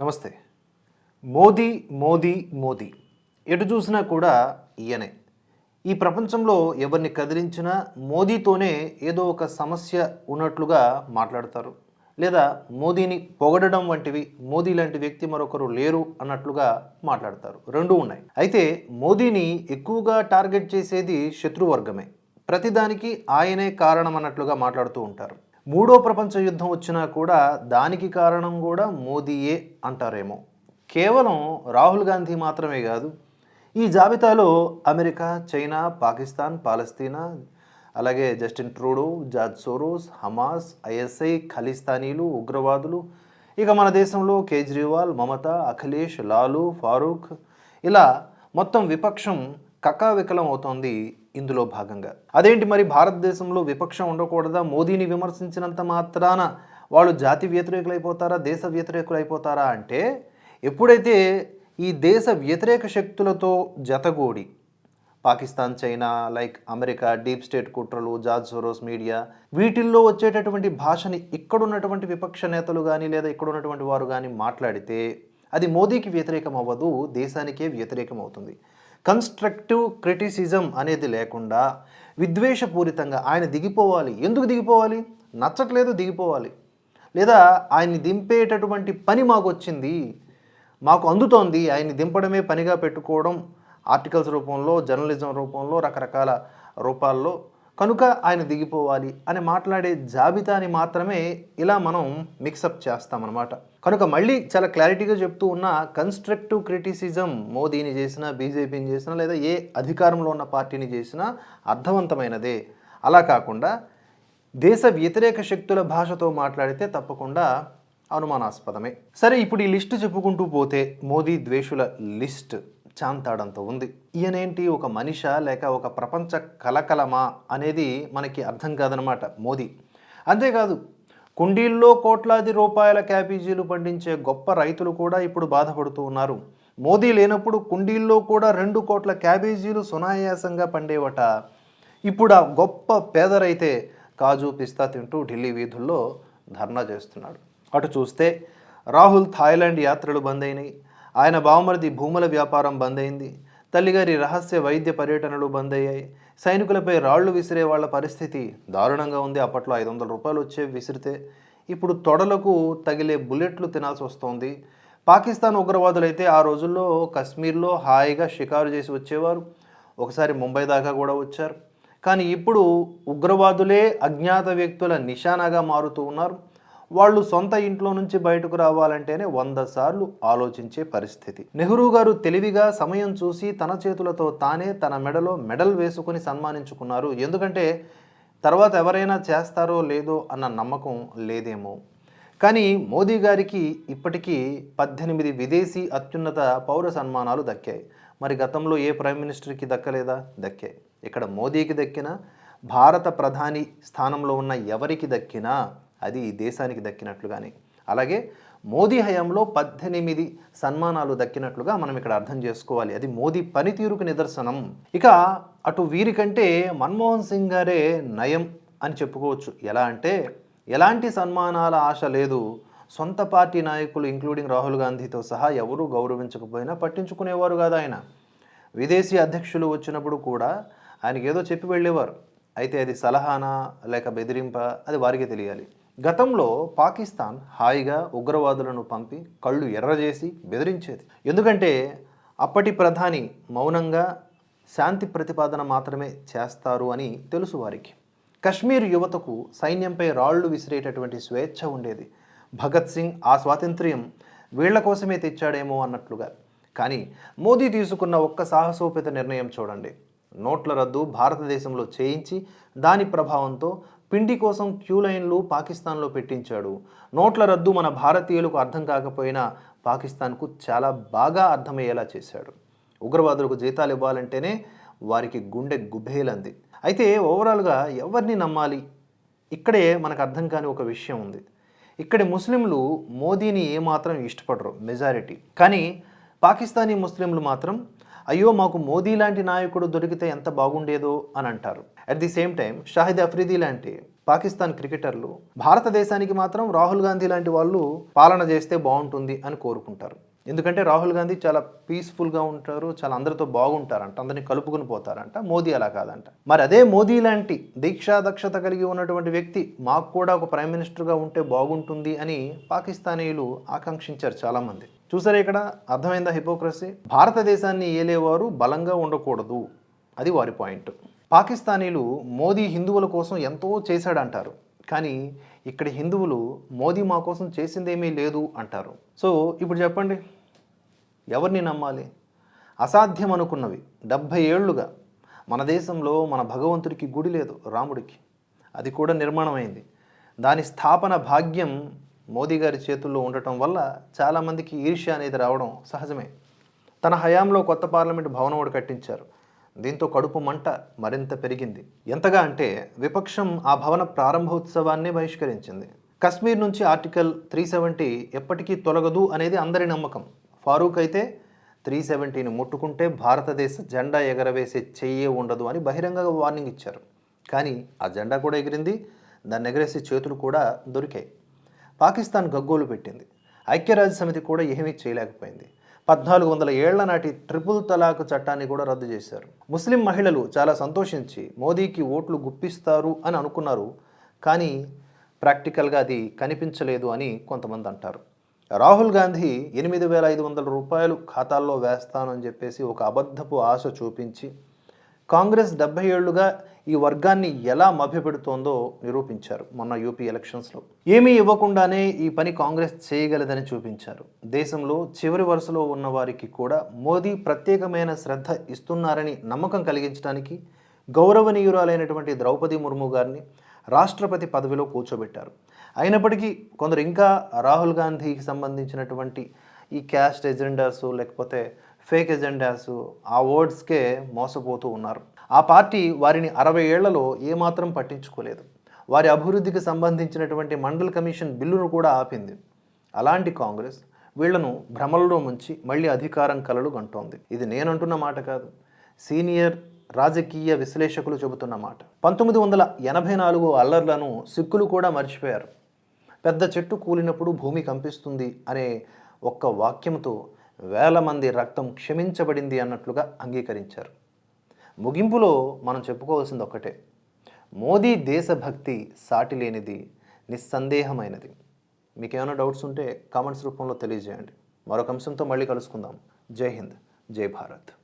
నమస్తే. మోదీ మోదీ మోదీ. ఎటు చూసినా కూడా ఈయనే. ఈ ప్రపంచంలో ఎవరిని కదిలించినా మోదీతోనే ఏదో ఒక సమస్య ఉన్నట్లుగా మాట్లాడతారు. లేదా మోదీని పొగడడం వంటివి మోదీ లాంటి వ్యక్తి మరొకరు లేరు అన్నట్లుగా మాట్లాడతారు. రెండు ఉన్నాయి. అయితే మోదీని ఎక్కువగా టార్గెట్ చేసేది శత్రువర్గమే. ప్రతిదానికి ఆయనే కారణం అన్నట్లుగా మాట్లాడుతూ ఉంటారు. మూడో ప్రపంచ యుద్ధం వచ్చినా కూడా దానికి కారణం కూడా మోదీయే అంటారేమో. కేవలం రాహుల్ గాంధీ మాత్రమే కాదు ఈ జాబితాలో అమెరికా చైనా పాకిస్తాన్ పాలస్తీనా అలాగే Justin Trudeau George Soros Hamas ISI ఖలిస్తానీలు ఉగ్రవాదులు ఇక మన దేశంలో కేజ్రీవాల్ మమత అఖిలేష్ లాలు ఫారూక్ ఇలా మొత్తం విపక్షం కకావికలం అవుతోంది ఇందులో భాగంగా. అదేంటి మరి భారతదేశంలో విపక్షం ఉండకూడదా? మోదీని విమర్శించినంత మాత్రాన వాళ్ళు జాతి వ్యతిరేకులైపోతారా? దేశ వ్యతిరేకులైపోతారా అంటే ఎప్పుడైతే ఈ దేశ వ్యతిరేక శక్తులతో జతగూడి Pakistan China like America deep state కుట్రలు జార్జ్ సోరోస్ మీడియా వీటిల్లో వచ్చేటటువంటి భాషని ఇక్కడున్నటువంటి విపక్ష నేతలు కానీ లేదా ఇక్కడున్నటువంటి వారు కానీ మాట్లాడితే అది మోదీకి వ్యతిరేకం అవ్వదు దేశానికే వ్యతిరేకం అవుతుంది కన్స్ట్రక్టివ్ క్రిటిసిజం అనేది లేకుండా విద్వేషపూరితంగా ఆయన దిగిపోవాలి. ఎందుకు దిగిపోవాలి? నచ్చట్లేదు దిగిపోవాలి. లేదా ఆయన్ని దింపేటటువంటి పని మాకు వచ్చింది మాకు అందుతోంది ఆయన్ని దింపడమే పనిగా పెట్టుకోవడం ఆర్టికల్స్ రూపంలో జర్నలిజం రూపంలో రకరకాల రూపాల్లో కనుక ఆయన దిగిపోవాలి అని మాట్లాడే జాబితాని మాత్రమే ఇలా మనం మిక్సప్ చేస్తామన్నమాట. కనుక మళ్ళీ చాలా క్లారిటీగా చెప్తూ ఉన్న కన్స్ట్రక్టివ్ క్రిటిసిజం మోదీని చేసినా బీజేపీని చేసినా లేదా ఏ అధికారంలో ఉన్న పార్టీని చేసినా అర్థవంతమైనదే. అలా కాకుండా దేశ వ్యతిరేక శక్తుల భాషతో మాట్లాడితే తప్పకుండా అనుమానాస్పదమే. సరే ఇప్పుడు ఈ లిస్టు చెప్పుకుంటూ పోతే మోదీ ద్వేషుల లిస్ట్. చాంతాడంత ఉంది. ఈయనేంటి? ఒక మనిష లేక ఒక ప్రపంచ కలకలమా అనేది మనకి అర్థం కాదనమాట మోదీ. అంతేకాదు కుండీల్లో కోట్లాది రూపాయల క్యాబేజీలు పండించే గొప్ప రైతులు కూడా ఇప్పుడు బాధపడుతూ ఉన్నారు. మోదీ లేనప్పుడు కుండీల్లో కూడా రెండు కోట్ల క్యాబేజీలు సునాయాసంగా పండేవట. ఇప్పుడు ఆ గొప్ప పేదరైతే కాజు పిస్తా తింటూ ఢిల్లీ వీధుల్లో ధర్నా చేస్తున్నాడు. అటు చూస్తే రాహుల్ థాయిలాండ్ యాత్రలు బంద్ అయినాయి. ఆయన బావమరిది భూముల వ్యాపారం బంద్ అయింది తల్లిగారి రహస్య వైద్య పర్యటనలు బంద్ అయ్యాయి సైనికులపై రాళ్ళు విసిరే వాళ్ళ పరిస్థితి దారుణంగా ఉంది. అప్పట్లో ఐదు వందల రూపాయలు వచ్చే విసిరితే ఇప్పుడు తొడలకు తగిలే బుల్లెట్లు తినాల్సి వస్తోంది. పాకిస్తాన్ ఉగ్రవాదులైతే ఆ రోజుల్లో కశ్మీర్లో హాయిగా షికారు చేసి వచ్చేవారు. ఒకసారి ముంబై దాకా కూడా వచ్చారు. కానీ ఇప్పుడు ఉగ్రవాదులే అజ్ఞాత వ్యక్తుల నిశానాగా మారుతూ ఉన్నారు. వాళ్ళు సొంత ఇంట్లో నుంచి బయటకు రావాలంటేనే వంద సార్లు ఆలోచించే పరిస్థితి. నెహ్రూ గారు తెలివిగా సమయం చూసి తన చేతులతో తానే తన మెడలో మెడల్ వేసుకుని సన్మానించుకున్నారు. ఎందుకంటే తర్వాత ఎవరైనా చేస్తారో లేదో అన్న నమ్మకం లేదేమో. కానీ మోదీ గారికి ఇప్పటికీ పద్దెనిమిది విదేశీ అత్యున్నత పౌర సన్మానాలు దక్కాయి. మరి గతంలో ఏ ప్రైమ్ మినిస్టర్కి దక్కలేదా? దక్కాయి ఇక్కడ మోదీకి దక్కిన భారత ప్రధాని స్థానంలో ఉన్న ఎవరికి దక్కినా అది దేశానికి దక్కినట్లుగానే. అలాగే మోదీ హయాంలో పద్దెనిమిది సన్మానాలు దక్కినట్లుగా మనం ఇక్కడ అర్థం చేసుకోవాలి. అది మోదీ పనితీరుకు నిదర్శనం. ఇక అటు వీరికంటే మన్మోహన్ సింగ్ గారే నయం అని చెప్పుకోవచ్చు. ఎలా అంటే ఎలాంటి సన్మానాల ఆశ లేదు. సొంత పార్టీ నాయకులు ఇంక్లూడింగ్ రాహుల్ గాంధీతో సహా ఎవరూ గౌరవించకపోయినా పట్టించుకునేవారు కాదు ఆయన. విదేశీ అధ్యక్షులు వచ్చినప్పుడు కూడా ఆయనకి ఏదో చెప్పి వెళ్ళేవారు. అయితే అది సలహానా లేక బెదిరింప? అది వారికి తెలియాలి. గతంలో పాకిస్తాన్ హాయిగా ఉగ్రవాదులను పంపి కళ్ళు ఎర్రజేసి బెదిరించేది. ఎందుకంటే అప్పటి ప్రధాని మౌనంగా శాంతి ప్రతిపాదన మాత్రమే చేస్తారు అని తెలుసు వారికి. కశ్మీర్ యువతకు సైన్యంపై రాళ్ళు విసిరేటటువంటి స్వేచ్ఛ ఉండేది. భగత్ సింగ్ ఆ స్వాతంత్ర్యం వీళ్ళ కోసమే తెచ్చాడేమో అన్నట్లుగా. కానీ మోదీ తీసుకున్న ఒక్క సాహసోపేత నిర్ణయం చూడండి. నోట్ల రద్దు భారతదేశంలో చేయించి దాని ప్రభావంతో పిండి కోసం క్యూ లైన్లు పాకిస్తాన్లో పెట్టించాడు. నోట్ల రద్దు మన భారతీయులకు అర్థం కాకపోయినా పాకిస్తాన్కు చాలా బాగా అర్థమయ్యేలా చేశాడు. ఉగ్రవాదులకు జీతాలు ఇవ్వాలంటేనే వారికి గుండె గుబేలంది. అయితే ఓవరాల్గా ఎవరిని నమ్మాలి? ఇక్కడే మనకు అర్థం కాని ఒక విషయం ఉంది. ఇక్కడి ముస్లింలు మోదీని ఏమాత్రం ఇష్టపడరు మెజారిటీ. కానీ పాకిస్తానీ ముస్లింలు మాత్రం అయ్యో మాకు మోదీ లాంటి నాయకుడు దొరికితే ఎంత బాగుండేదో అని అంటారు. At the same time Shahid Afridi లాంటి పాకిస్తాన్ క్రికెటర్లు భారతదేశానికి మాత్రం రాహుల్ గాంధీ లాంటి వాళ్ళు పాలన చేస్తే బాగుంటుంది అని కోరుకుంటారు. ఎందుకంటే రాహుల్ గాంధీ చాలా పీస్ఫుల్గా ఉంటారు చాలా అందరితో బాగుంటారంట అందరినీ కలుపుకుని పోతారంట. మోదీ అలా కాదంట. మరి అదే మోదీ లాంటి దీక్షా దక్షత కలిగి ఉన్నటువంటి వ్యక్తి మాకు కూడా ఒక ప్రైమ్ మినిస్టర్గా ఉంటే బాగుంటుంది అని పాకిస్తానీయులు ఆకాంక్షించారు చాలామంది. చూసారా ఇక్కడ? అర్థమైందా హిపోక్రసీ భారతదేశాన్ని ఏలేవారు బలంగా ఉండకూడదు. అది వారి పాయింట్ పాకిస్తానీలు మోదీ హిందువుల కోసం ఎంతో చేశాడంటారు. కానీ ఇక్కడ హిందువులు మోదీ మా కోసం చేసిందేమీ లేదు అంటారు. సో ఇప్పుడు చెప్పండి. ఎవరిని నమ్మాలి? అసాధ్యం అనుకున్నవి. డెబ్భై ఏళ్ళుగా మన దేశంలో మన భగవంతుడికి గుడి లేదు రాముడికి. అది కూడా నిర్మాణమైంది. దాని స్థాపన భాగ్యం మోదీ గారి చేతుల్లో ఉండటం వల్ల చాలామందికి ఈర్ష్య అనేది రావడం సహజమే. తన హయాంలో కొత్త పార్లమెంట్ భవనం ఒకటి కట్టించారు. దీంతో కడుపు మంట మరింత పెరిగింది. ఎంతగా అంటే విపక్షం ఆ భవన ప్రారంభోత్సవాన్ని బహిష్కరించింది. కశ్మీర్ నుంచి ఆర్టికల్ త్రీ సెవెంటీ ఎప్పటికీ తొలగదు అనేది అందరి నమ్మకం. ఫారూక్ అయితే త్రీ సెవెంటీని ముట్టుకుంటే భారతదేశ జెండా ఎగరవేసే చెయ్యే ఉండదు అని బహిరంగ వార్నింగ్ ఇచ్చారు. కానీ ఆ జెండా కూడా ఎగిరింది. దాన్ని ఎగరేసే చేతులు కూడా దొరికాయి. పాకిస్తాన్ గగ్గోలు పెట్టింది. ఐక్యరాజ్య సమితి కూడా ఏమీ చేయలేకపోయింది. పద్నాలుగు వందల ఏళ్ళ నాటి ట్రిపుల్ తలాక్ చట్టాన్ని కూడా రద్దు చేశారు. ముస్లిం మహిళలు చాలా సంతోషించి మోదీకి ఓట్లు గుప్పిస్తారు అని అనుకున్నారు. కానీ ప్రాక్టికల్గా అది కనిపించలేదు అని కొంతమంది అంటారు. రాహుల్ గాంధీ ఎనిమిది వేల ఐదు వందల రూపాయలు ఖాతాల్లో వేస్తానని చెప్పేసి ఒక అబద్ధపు ఆశ చూపించి కాంగ్రెస్ డెబ్బై ఏళ్ళుగా ఈ వర్గాన్ని ఎలా మభ్యపెడుతోందో నిరూపించారు మొన్న యూపీ ఎలక్షన్స్లో. ఏమీ ఇవ్వకుండానే ఈ పని కాంగ్రెస్ చేయగలదని చూపించారు. దేశంలో చివరి వరుసలో ఉన్న వారికి కూడా మోదీ ప్రత్యేకమైన శ్రద్ధ ఇస్తున్నారని నమ్మకం కలిగించడానికి గౌరవనీయురాలైనటువంటి ద్రౌపది ముర్ము గారిని రాష్ట్రపతి పదవిలో కూర్చోబెట్టారు. అయినప్పటికీ కొందరు ఇంకా రాహుల్ గాంధీకి సంబంధించినటువంటి ఈ క్యాస్ట్ ఎజెండాస్ లేకపోతే ఫేక్ ఎజెండాస్ ఆ వర్డ్స్కే మోసపోతూ ఉన్నారు. ఆ పార్టీ వారిని అరవై ఏళ్ళలో ఏమాత్రం పట్టించుకోలేదు. వారి అభివృద్ధికి సంబంధించినటువంటి మండల్ కమిషన్ బిల్లును కూడా ఆపింది. అలాంటి కాంగ్రెస్ వీళ్ళను భ్రమల్లో ముంచి మళ్ళీ అధికారం కలలు గంటోంది. ఇది నేనంటున్న మాట కాదు. సీనియర్ రాజకీయ విశ్లేషకులు చెబుతున్న మాట. పంతొమ్మిది వందల ఎనభై నాలుగు అల్లర్లను సిక్కులు కూడా మర్చిపోయారు. పెద్ద చెట్టు కూలినప్పుడు భూమి కంపిస్తుంది అనే ఒక్క వాక్యంతో వేల మంది రక్తం క్షమించబడింది అన్నట్లుగా అంగీకరించారు. ముగింపులో మనం చెప్పుకోవాల్సింది ఒక్కటే. మోదీ దేశభక్తి సాటి లేనిది నిస్సందేహమైనది. మీకేమైనా డౌట్స్ ఉంటే కామెంట్స్ రూపంలో తెలియజేయండి. మరొక అంశంతో మళ్ళీ కలుసుకుందాం. జై హింద్. జై భారత్.